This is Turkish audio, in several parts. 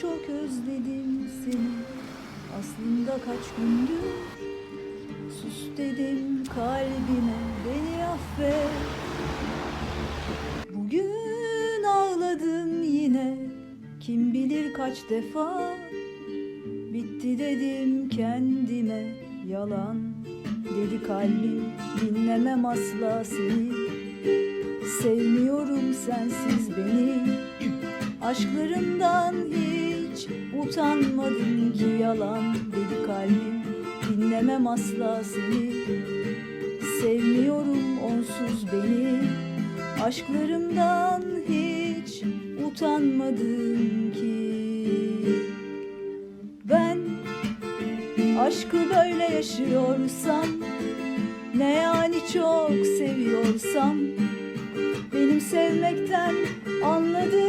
çok özledim seni. Aslında kaç gündür Sus dedim kalbime beni affet. Bugün ağladım yine Kim bilir kaç defa? Bitti dedim kendime yalan Dedi kalbim dinlemem asla seni. Sevmiyorum sensiz beni Aşklarımdan hiç utanmadım ki yalan Dedi kalbim. Dinlemem asla seni. Sevmiyorum onsuz beni. Aşklarımdan hiç utanmadım ki. Ben aşkı böyle yaşıyorsam Ne yani çok seviyorsam Benim sevmekten anladığım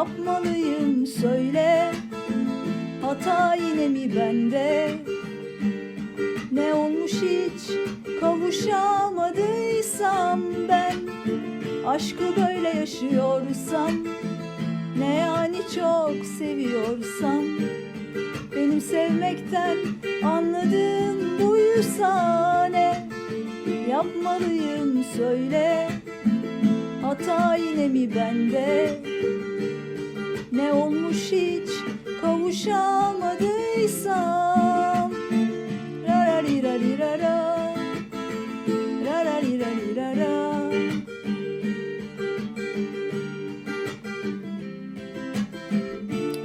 Yapmalıyım söyle. Hata yine mi bende? Ne olmuş hiç? Kavuşamadıysam ben. Aşkı böyle yaşıyorsam Ne yani çok seviyorsam. Benim sevmekten anladığım buysa ne? Yapmalıyım söyle. Hata yine mi bende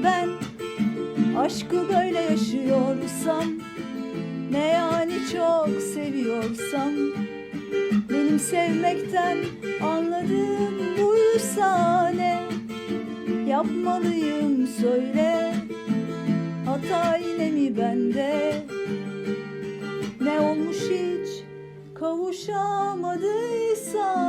Ben aşkı böyle yaşıyorsam Ne yani çok seviyorsam Benim sevmekten anladığım buysa ne Yapmalıyım söyle Hata mi bende? Ne olmuş hiç? Kavuşamadıysam